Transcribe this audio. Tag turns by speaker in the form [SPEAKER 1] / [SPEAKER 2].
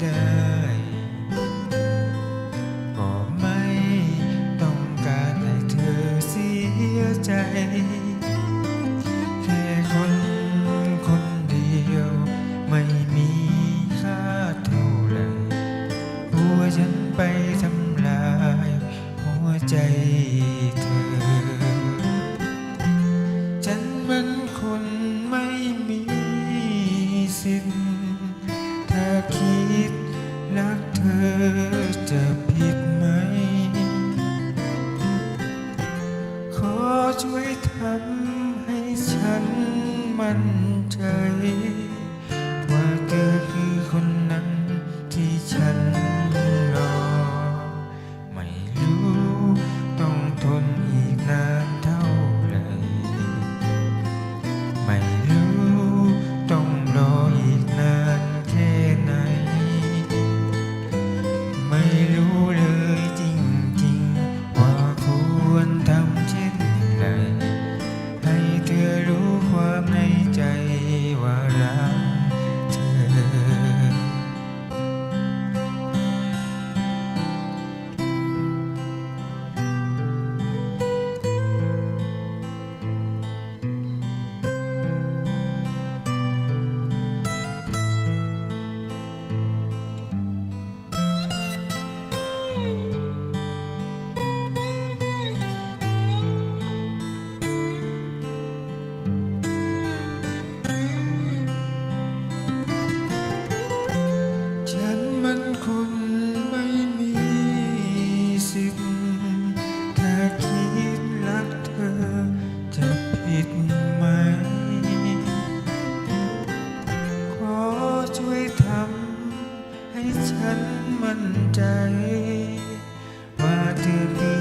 [SPEAKER 1] ได้ ก็ไม่ต้องการให้เธอเสียใจ แค่คนคนเดียวไม่มีค่าเท่าไร่หัวฉันไปทำลาย หัวใจเธอ ฉันมันคนไม่มีสิทธิ์ ธอจะผิดไหม ขอช่วยทำให้ฉันมั่น ผิดไหม ขอช่วยทำให้ฉันมั่นใจ ว่าเธอดี